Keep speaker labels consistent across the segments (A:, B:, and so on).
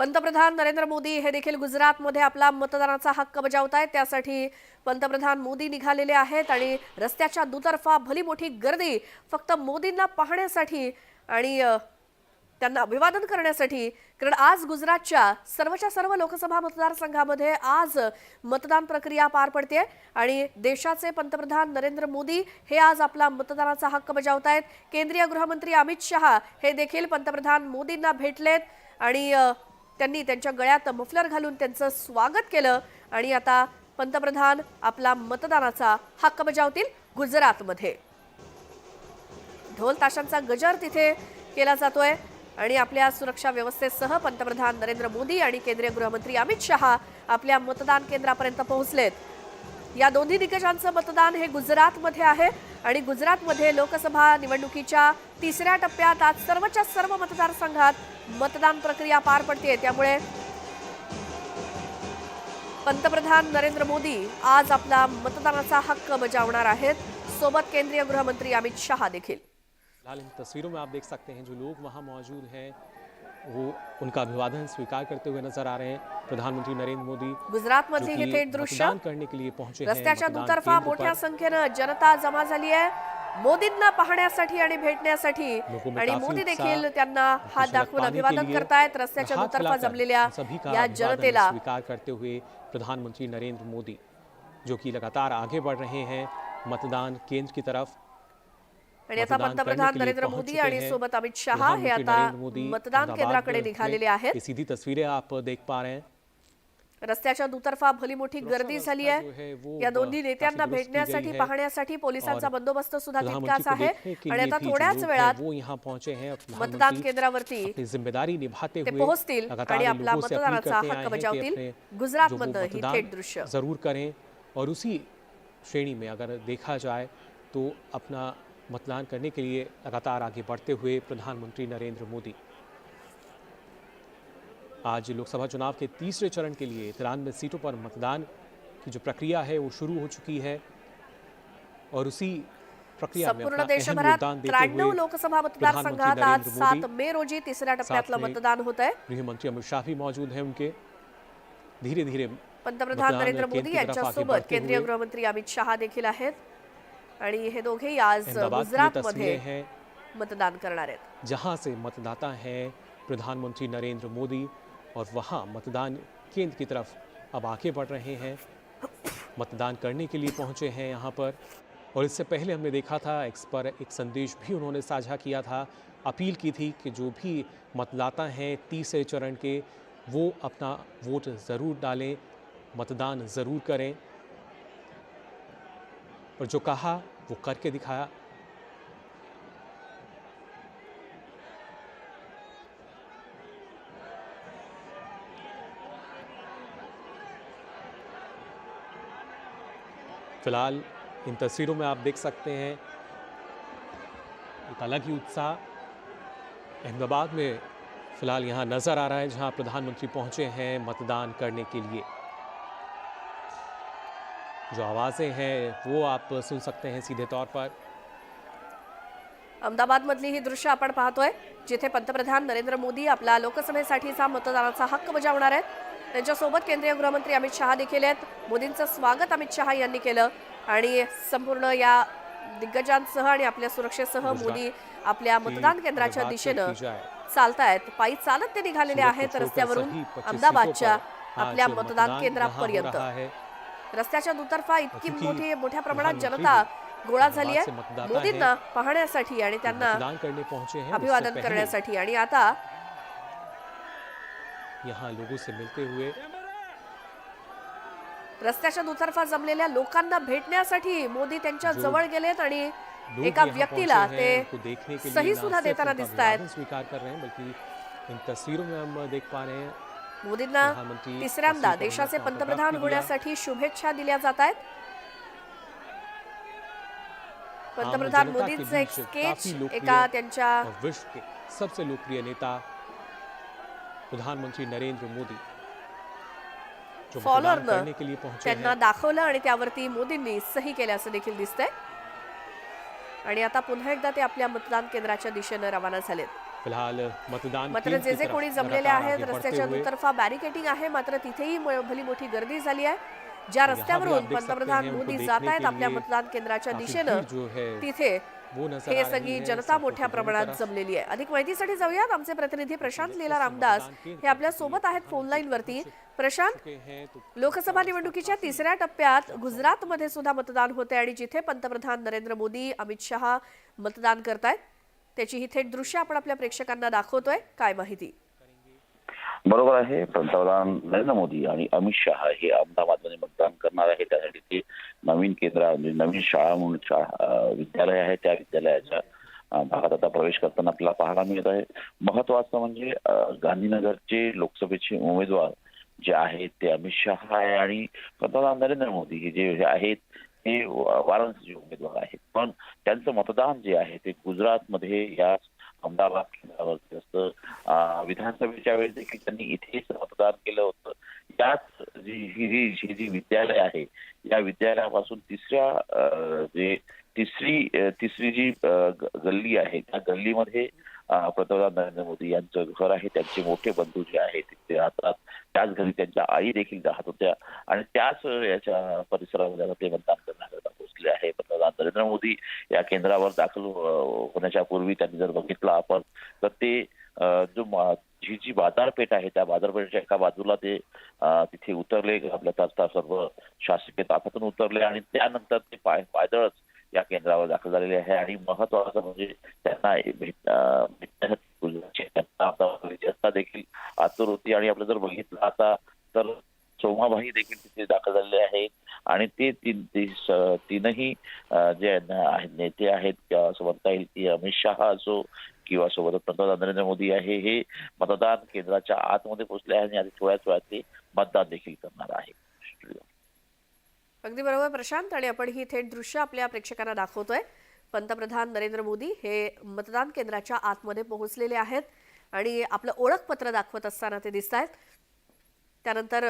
A: पंतप्रधान नरेंद्र मोदी हे देखील गुजरातमध्ये आपला मतदानाचा हक्क बजावत आहेत त्यासाठी पंतप्रधान मोदी निघालेले आहेत आणि रस्त्याच्या दुतर्फा भली मोठी गर्दी फक्त मोदींना पाहण्यासाठी आणि त्यांना अभिवादन करण्यासाठी कारण आज गुजरातच्या सर्वच्या सर्व लोकसभा मतदारसंघामध्ये आज मतदान प्रक्रिया पार पडते आणि देशाचे पंतप्रधान नरेंद्र मोदी हे आज आपला मतदानाचा हक्क बजावत आहेत केंद्रीय गृहमंत्री अमित शहा हे देखील पंतप्रधान मोदींना भेटलेत आणि त्यांनी त्यांच्या गळ्यात मफलर घालून त्यांचं स्वागत केलं आणि आता पंतप्रधान आपला मतदानाचा हक्क बजावतील गुजरातमध्ये. ढोल ताशांचा गजर तिथे केला जातोय आणि आपल्या सुरक्षा व्यवस्थेसह पंतप्रधान नरेंद्र मोदी आणि केंद्रीय गृहमंत्री अमित शहा आपल्या मतदान केंद्रापर्यंत पोहोचलेत. या दोन्ही दिग्गजांचं मतदान हे गुजरातमध्ये आहे आणि गुजरातमध्ये लोकसभा निवडणुकीच्या तिसऱ्या टप्प्यात आज सर्वच्या सर्व मतदारसंघात मतदान प्रक्रिया पार पडते त्यामुळे पंतप्रधान नरेंद्र मोदी आज आपला मतदानाचा हक्क बजावणार आहेत. सोबत केंद्रीय गृहमंत्री अमित शहा देखील.
B: इन तस्वीरों में आप देख सकते हैं जो लोग वहां मौजूद हैं वो उनका अभिवादन स्वीकार करते हुए नजर आ रहे हैं। प्रधानमंत्री नरेंद्र मोदी
A: गुजरातमधली
B: जो
A: ही थेट दृश्य।
B: करने के लिए पहुंचे हैं
A: रस्त्याच्या दुतर्फा मोठ्या। संख्येनं जनता जमा झाली आहे। मोदींना पाहण्यासाठी आणि भेटण्यासाठी आणि मोदी देखील त्यांना हात दाखवून अभिवादन करतायत. रस्त्याच्या दुतर्फा जमलेल्या या जनतेला
B: स्वीकार करते हुए प्रधानमंत्री नरेंद्र मोदी जो कि लगातार आगे बढ़ रहे हैं। मतदान केंद्र की तरफ
A: आणि आता पंतप्रधान नरेंद्र मोदी आणि। सोबत अमित शहा हे आता मतदान केंद्राकडे निघालेले आहेत।
B: सीधी तस्वीरें आप देख पा रहे हैं।
A: रस्त्याच्या दुतर्फा भली मोठी गर्दी झाली आहे। या दोन्ही नेत्यांना भेटण्यासाठी। पाहण्यासाठी पोलिसांचा बंदोबस्त सुद्धा तितकाच आहे आणि आता थोड्याच वेळात मतदान केंद्रावरती
B: जिम्मेदारी निभाते
A: ते पोहोचतील आणि आपला मतदानाचा हक्क बजावतील।
B: जो वो
A: ही थेट दृश्य.
B: जरूर करें। और उसी श्रेणी में अगर देखा जाए तो अपना मतदान करने के लिए लगातार आगे बढ़ते हुए प्रधानमंत्री नरेंद्र मोदी। आज लोकसभा चुनाव के तीसरे चरण के लिए तिरानवे सीटों पर मतदान की जो प्रक्रिया है वो शुरू हो चुकी है। और उसी प्रक्रिया में
A: संपूर्ण देशभरात त्र्याण्णव लोकसभा मतदारसंघात
B: प्रधानमंत्री
A: आज सात मे रोजी तिसऱ्या टप्प्यातलं मतदान होत आहे
B: गृहमंत्री अमित शाह भी मौजूद हैं उनके। धीरे धीरे
A: पंतप्रधान नरेंद्र मोदी यांच्यासोबत केंद्रीय गृहमंत्री अमित शहा देखील आहेत आणि हे दोघेही आज गुजरातमध्ये मतदान करणार आहेत.
B: जहाँ से मतदाता हैं प्रधानमंत्री नरेंद्र मोदी और वहाँ मतदान केंद्र की तरफ़ अब आगे बढ़ रहे हैं। मतदान करने के लिए पहुँचे हैं यहाँ पर। और इससे पहले हमने देखा था एक्स पर एक संदेश भी उन्होंने साझा किया था। अपील की थी कि जो भी मतदाता हैं तीसरे चरण के वो अपना वोट ज़रूर डालें मतदान ज़रूर करें। और जो कहा, वो करके दिखाया। फ़िलहाल, इन तस्वीरों में आप देख सकते हैं, एक अलग ही उत्साह। अहमदाबाद में फ़िलहाल यहाँ नज़र आ रहा है, जहाँ प्रधानमंत्री पहुँचे हैं मतदान करने के लिए। जो आवाज़ें हैं वो आप सुन सकते हैं सीधे तौर पर।
A: अहमदाबादमधली ही दृश्य आपण पाहतोय जिथे पंतप्रधान नरेंद्र मोदी आपला लोकसभेसाठीचा मतदानाचा हक्क बजावणार आहेत. त्यांच्यासोबत केंद्रीय गृहमंत्री अमित शहा देखील आहेत. मोदींचं स्वागत अमित शहा यांनी केलं आणि संपूर्ण या दिग्गजांसह आणि आपल्या सुरक्षेसह मोदी आपल्या मतदान केंद्राच्या दिशेनं चालतायत. पायी चालत ते निघालेले आहेत रस्त्यावरून.
B: सभी 25
A: अहमदाबादच्या आपल्या मतदान केंद्रापर्यंत.
B: है
A: रस्त्याच्या दुतर्फा इतकी मोठी मोठ्या प्रमाणात जनता गोळा झाली आहे मोदींना पाहण्यासाठी आणि त्यांना अभिवादन करण्यासाठी. आणि आता
B: यहाँ लोगों से मिलते हुए
A: रस्त्याच्या दुतर्फा जमलेल्या लोकांना भेटण्यासाठी मोदी त्यांच्या जवळ गेलेत आणि एका व्यक्तीला ते सही सुद्धा देताना दिसतायत.
B: अभिवादन स्वीकार कर रहे हैं बल्कि इन तस्वीरों में हम देख पा रहे हैं
A: मोदींना तिसऱ्यांदा देशाचे पंतप्रधान। होण्यासाठी शुभेच्छा दिल्या जात आहेत. पंतप्रधान मोदींचं एक स्केच एका त्यांच्या
B: विश्व के सबसे लोकप्रिय नेता प्रधानमंत्री नरेंद्र मोदी
A: फॉलोअरनं
B: पहुंचे
A: त्यांना दाखवलं आणि त्यावरती मोदींनी सही केल्याचं देखील दिसतंय. आणि आता पुन्हा एकदा ते आपल्या मतदान केंद्राच्या दिशेनं रवाना झालेत.
B: फिलहाल मतदान
A: मात्र जे जे कोणी जमलेले आहेत रस्त्याच्या दुतर्फा बॅरिकेटिंग आहे मात्र तिथेही भली मोठी गर्दी झाली आहे. ज्या रस्त्यावरून पंतप्रधान मोदी जात आहेत आपल्या मतदान केंद्राच्या दिशेनं तिथे हे सगळी जनता मोठ्या प्रमाणात। जमलेली आहे. अधिक माहितीसाठी जाऊयात. आमचे प्रतिनिधी प्रशांत लीला रामदास हे आपल्यासोबत आहेत फोन लाईन वरती. प्रशांत लोकसभा निवडणुकीच्या तिसऱ्या टप्प्यात गुजरातमध्ये सुद्धा मतदान होते आणि जिथे पंतप्रधान नरेंद्र मोदी अमित शहा मतदान करतायत. त्याची ही थेट दृश्य आपण आपल्या प्रेक्षकांना दाखवतोय. काय माहिती?
C: बरोबर आहे. पंतप्रधान नरेंद्र मोदी आणि अमित शहा हे अहमदाबादमध्ये मतदान करणार आहे त्यासाठी ते नवीन केंद्र नवीन शाळा म्हणून शाळा विद्यालय आहे. त्या विद्यालयाच्या भागात आता प्रवेश करताना आपल्याला पाहायला मिळत आहे. महत्वाचं म्हणजे गांधीनगरचे लोकसभेचे उमेदवार जे आहेत ते अमित शहा आहे आणि पंतप्रधान नरेंद्र मोदी हे जे आहेत हे वाराणसीचे उमेदवार आहेत. पण त्यांचं मतदान जे आहे ते गुजरातमध्ये या अहमदाबाद केंद्रावरती असतं. विधानसभेच्या वेळेस देखील त्यांनी इथेच मतदान केलं होतं. याच जी ही जी जी विद्यालय आहे या विद्यालयापासून तिसऱ्या जे तिसरी तिसरी जी गल्ली आहे त्या गल्लीमध्ये पंतप्रधान नरेंद्र मोदी यांचं घर आहे त्यांचे मोठे बंधू जे आहेत ते राहतात. त्याच घरी त्यांच्या आई देखील राहत होत्या. आणि त्याच याच्या परिसरामध्ये ते मतदान करण्याकरता पोहोचले आहे. पंतप्रधान नरेंद्र मोदी या केंद्रावर दाखल होण्याच्या पूर्वी त्यांनी जर बघितलं आपण तर ते जो जी जी बाजारपेठ आहे त्या बाजारपेठेच्या एका बाजूला ते तिथे उतरले. आपल्या तास सर्व शासकीय ताफ्यातून उतरले आणि त्यानंतर ते पाय पायदळच या केंद्रावर दाखल झालेले आहे. आणि महत्वाचं म्हणजे त्यांना भेट जनता देखील. आतुर होती आणि आपलं जर बघितलं आता तर सोमाभाई देखील तिथे दाखल झालेले आहेत आणि ते तीन तीनही जे आहेत नेते आहेत किंवा असं म्हणता येईल की अमित शहा असो किंवा सोबत पंतप्रधान नरेंद्र मोदी आहे हे मतदान केंद्राच्या आतमध्ये पोहोचले आहे आणि आधी थोड्याच वेळात ते मतदान देखील करणार आहे.
A: अगदी बरोबर प्रशांत. आणि आपण ही थेट दृश्य आपल्या प्रेक्षकांना दाखवतोय. पंतप्रधान नरेंद्र मोदी हे मतदान केंद्राच्या आतमध्ये पोहोचलेले आहेत. आणि आपलं ओळखपत्र दाखवत असताना ते दिसत आहेत त्यानंतर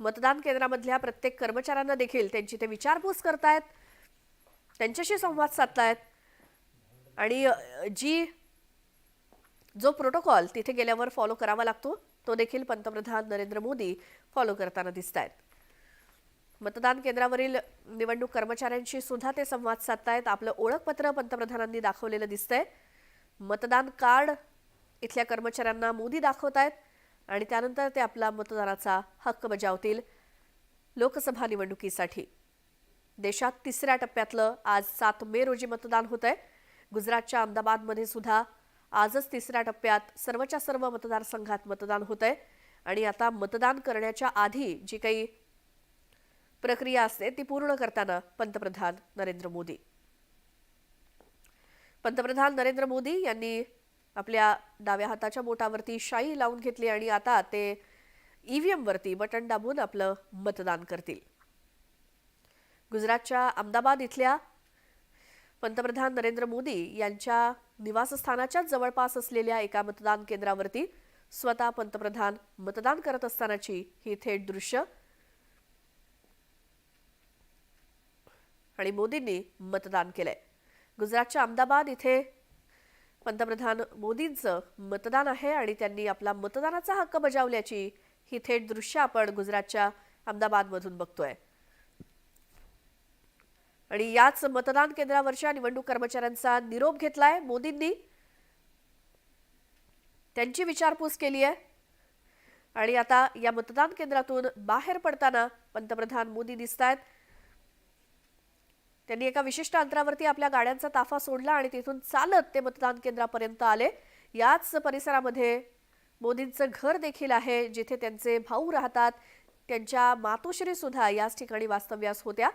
A: मतदान केंद्रामधल्या प्रत्येक कर्मचाऱ्यांना देखील त्यांची ते विचारपूस करतायत. त्यांच्याशी संवाद साधतायत. आणि जी जो प्रोटोकॉल तिथे गेल्यावर फॉलो करावा लागतो तो देखील पंतप्रधान नरेंद्र मोदी फॉलो करताना दिसत आहेत मतदान केंद्रावरील निवडणूक कर्मचाऱ्यांशी सुद्धा ते संवाद साधतायत. आपलं ओळखपत्र पंतप्रधानांनी दाखवलेलं दिसतंय. मतदान कार्ड इथल्या कर्मचाऱ्यांना मोदी दाखवतायत आणि त्यानंतर ते आपला मतदानाचा हक्क बजावतील लोकसभा निवडणुकीसाठी. देशात तिसऱ्या टप्प्यातलं आज सात मे रोजी मतदान होत आहे गुजरातच्या अहमदाबादमध्ये सुद्धा आजच तिसऱ्या टप्प्यात सर्वच्या सर्व मतदारसंघात मतदान होत आहे आणि आता मतदान करण्याच्या आधी जी काही प्रक्रिया असते ती पूर्ण करताना पंतप्रधान नरेंद्र मोदी. पंतप्रधान नरेंद्र मोदी यांनी आपल्या डाव्या हाताच्या बोटावरती शाई लावून घेतली आणि आता ते ईव्हीएमवरती बटन दाबून आपलं मतदान करतील. गुजरातच्या अहमदाबाद इथल्या पंतप्रधान नरेंद्र मोदी यांच्या निवासस्थानाच्याच जवळपास असलेल्या एका मतदान केंद्रावरती स्वतः पंतप्रधान मतदान करत असतानाची ही थेट दृश्य आणि मोदींनी मतदान केलंय. गुजरातच्या अहमदाबाद इथे पंतप्रधान मोदींचं मतदान आहे आणि त्यांनी आपला मतदानाचा हक्क बजावल्याची ही थेट दृश्य आपण गुजरातच्या अहमदाबादमधून बघतोय. आणि याच मतदान केंद्रावरच्या निवडणूक कर्मचाऱ्यांचा निरोप घेतलाय मोदींनी. त्यांची विचारपूस केली आहे. आणि आता या मतदान केंद्रातून बाहेर पडताना पंतप्रधान मोदी दिसत आहेत त्यांनी एका विशिष्ट अंतरावरती आपल्या गाड्यांचा ताफा सोडला आणि तिथून चालत ते मतदान केंद्रापर्यंत आले. याच परिसरामध्ये मोदींचं घर देखील आहे जिथे त्यांचे भाऊ राहतात. त्यांच्या मातोश्री सुद्धा याच ठिकाणी वास्तव्यास होत्या.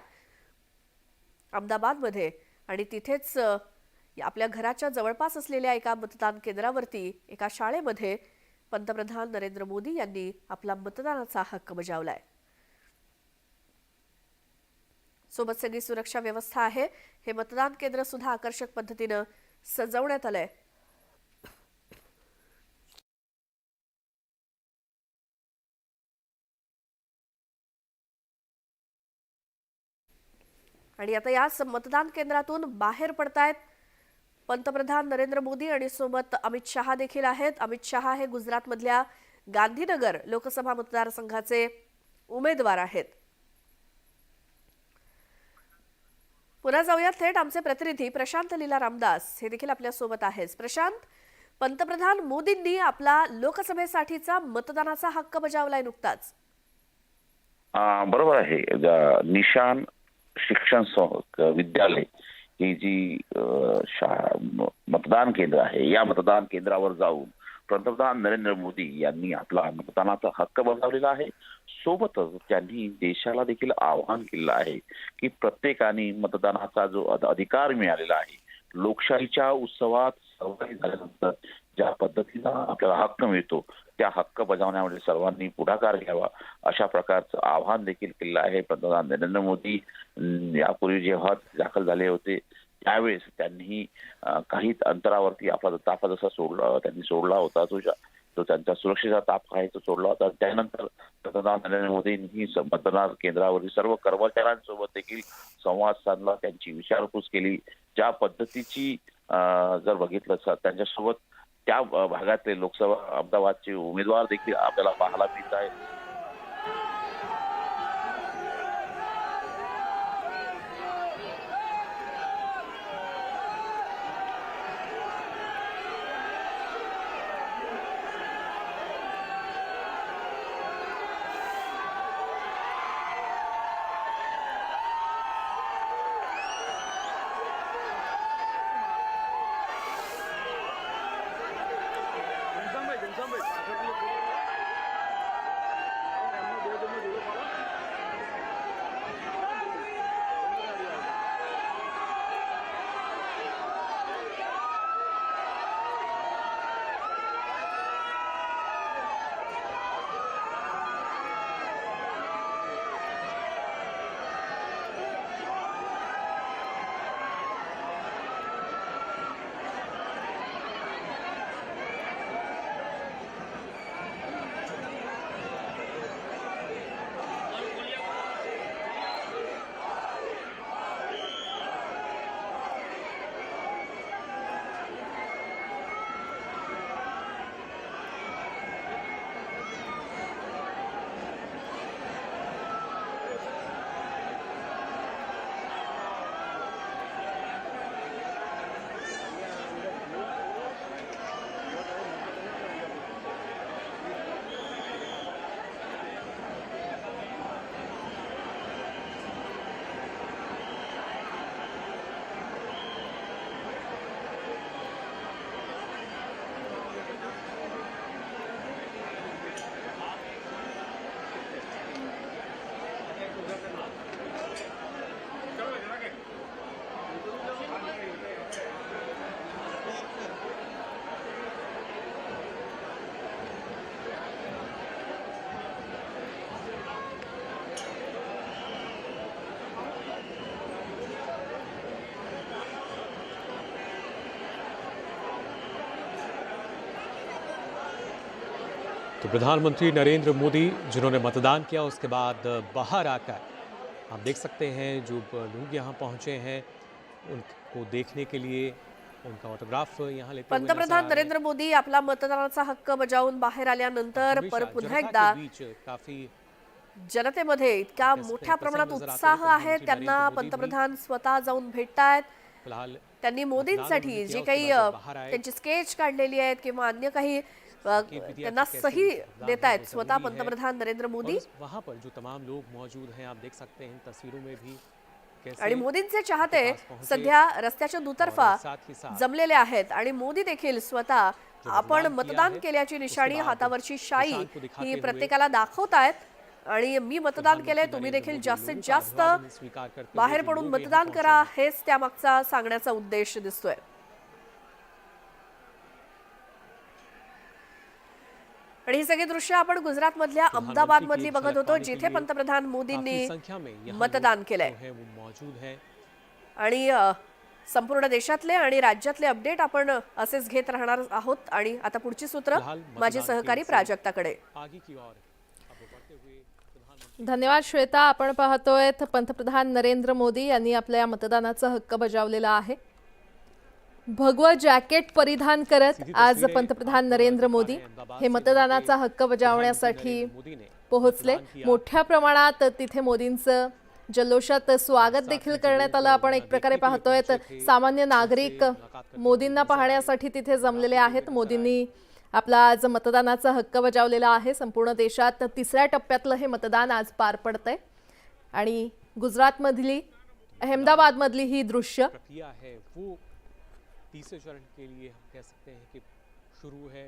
A: अहमदाबादमध्ये आणि तिथेच आपल्या घराच्या जवळपास असलेल्या एका मतदान केंद्रावरती एका शाळेमध्ये पंतप्रधान नरेंद्र मोदी यांनी आपला मतदानाचा हक्क बजावलाय. सोबत सगळी सुरक्षा व्यवस्था आहे. हे मतदान केंद्र सुद्धा आकर्षक पद्धतीनं सजवण्यात आलंय. आणि आता या मतदान केंद्रातून बाहेर पडतायत पंतप्रधान नरेंद्र मोदी आणि सोबत अमित शहा देखील आहेत. अमित शहा हे गुजरातमधल्या गांधीनगर लोकसभा मतदारसंघाचे उमेदवार आहेत. पुन्हा जाऊया थेट आमचे प्रतिनिधी प्रशांत लीला रामदास. हे देखील आपल्यासोबत आहेत. प्रशांत पंतप्रधान मोदींनी आपला लोकसभेसाठीचा मतदानाचा हक्क बजावलाय नुकताच.
C: बरोबर आहे. निशान शिक्षण विद्यालय ही जी मतदान केंद्र आहे या मतदान केंद्रावर जाऊन पंतप्रधान नरेंद्र मोदी यांनी आपला मतदानाचा हक्क बजावलेला आहे. सोबतच त्यांनी देशाला देखील आवाहन केलेलं आहे की प्रत्येकाने मतदानाचा जो अधिकार मिळालेला आहे लोकशाहीच्या उत्सवात सहभागी झाल्यानंतर ज्या पद्धतीनं आपल्याला हक्क मिळतो त्या हक्क बजावण्यामध्ये सर्वांनी पुढाकार घ्यावा अशा प्रकारचं आव्हान देखील केलेलं आहे पंतप्रधान नरेंद्र मोदी. यापूर्वी जेव्हा दाखल झाले होते त्यावेळेस त्यांनी काही अंतरावरती आपला ताफा जसा सोडला त्यांनी सोडला होता तो तो त्यांचा सुरक्षेचा ताप आहे तो सोडला होता. त्यानंतर पंतप्रधान नरेंद्र मोदींनी मतदान केंद्रावरील सर्व कर्मचाऱ्यांसोबत देखील संवाद साधला त्यांची विचारपूस केली. ज्या पद्धतीची अं, जर बघितलं तर त्यांच्यासोबत त्या भागातले लोकसभा अहमदाबादचे उमेदवार देखील आपल्याला पाहायला मिळत आहेत.
B: तो प्रधानमंत्री नरेंद्र मोदी जिन्होंने मतदान किया उसके बाद बाहर आकर आप देख सकते हैं जो लोग यहाँ पहुँचे हैं उनको देखने के लिए उनका ऑटोग्राफ यहाँ लेते
A: पंतप्रधान नरेंद्र मोदी आपला मतदानाचा हक्क बजावून बाहेर आल्यानंतर पर पुन्हा एकदा
B: के काफ़ी
A: जनतेमध्ये इतका मोठ्या प्रमाणात उत्साह आहे. त्यांना पंतप्रधान स्वतः जाऊन भेटतायत. त्यांनी मोदींसाठी जे काही त्यांची स्केच काढलेली आहेत किंवा अन्य काही
B: की
A: त्यांना सही देत
B: है,
A: आहेत स्वतः। पंतप्रधान नरेंद्र मोदी
B: उस- वहाँ पर जो तमाम लोग मौजूद हैं आप देख सकते हैं इन तस्वीरों में भी कैसे
A: आणि मोदींचे चाहते सध्या रस्त्याच्या दुतर्फा जमलेले आहेत आणि मोदी देखील स्वतः आपण
B: मतदान
A: केल्याची निशाणी हातावरची शाई ही प्रत्येकाला दाखवतायत आणि मी मतदान केलंय
B: प्रधानमंत्री
A: तुम्ही देखील जास्तीत जास्त बाहेर पडून मतदान करा। हेच त्यामागचा सांगण्याचा उद्देश दिसतोय आणि ही सगळी दृश्य आपण गुजरात मधल्या अहमदाबाद मधली बघत होतो जिथे पंतप्रधान मोदींनी मतदान केलंय. आणि संपूर्ण देशातले आणि राज्यातले अपडेट आपण असेच घेत राहणार आहोत. आणि आता पुढची सूत्र माझे सहकारी प्राजक्ताकडे.
D: धन्यवाद श्वेता. आपण पाहतोय पंतप्रधान नरेंद्र मोदी यांनी आपल्या मतदानाचा हक्क बजावलेला आहे. भगवं जॅकेट परिधान करत आज पंतप्रधान नरेंद्र मोदी
B: हैं
D: मतदानाचा हक्क बजावण्यासाठी पोहोचले। मोठ्या प्रमाणात तिथे मोदींचं जल्लोषात स्वागत देखील करण्यात आलं. आपण एक प्रकारे पाहतोय सामान्य नागरिक मोदींना पाहण्यासाठी तिथे जमलेले आहेत. मोदींनी आपला आज मतदानाचा हक्क बजावलेला आहे. संपूर्ण देशात तिसऱ्या टप्प्यातलं हे मतदान आज पार पडतंय. आणि गुजरातमधली अहमदाबादमधली ही दृश्य
B: तीसरे चरण के लिए हम कह सकते हैं कि शुरू है।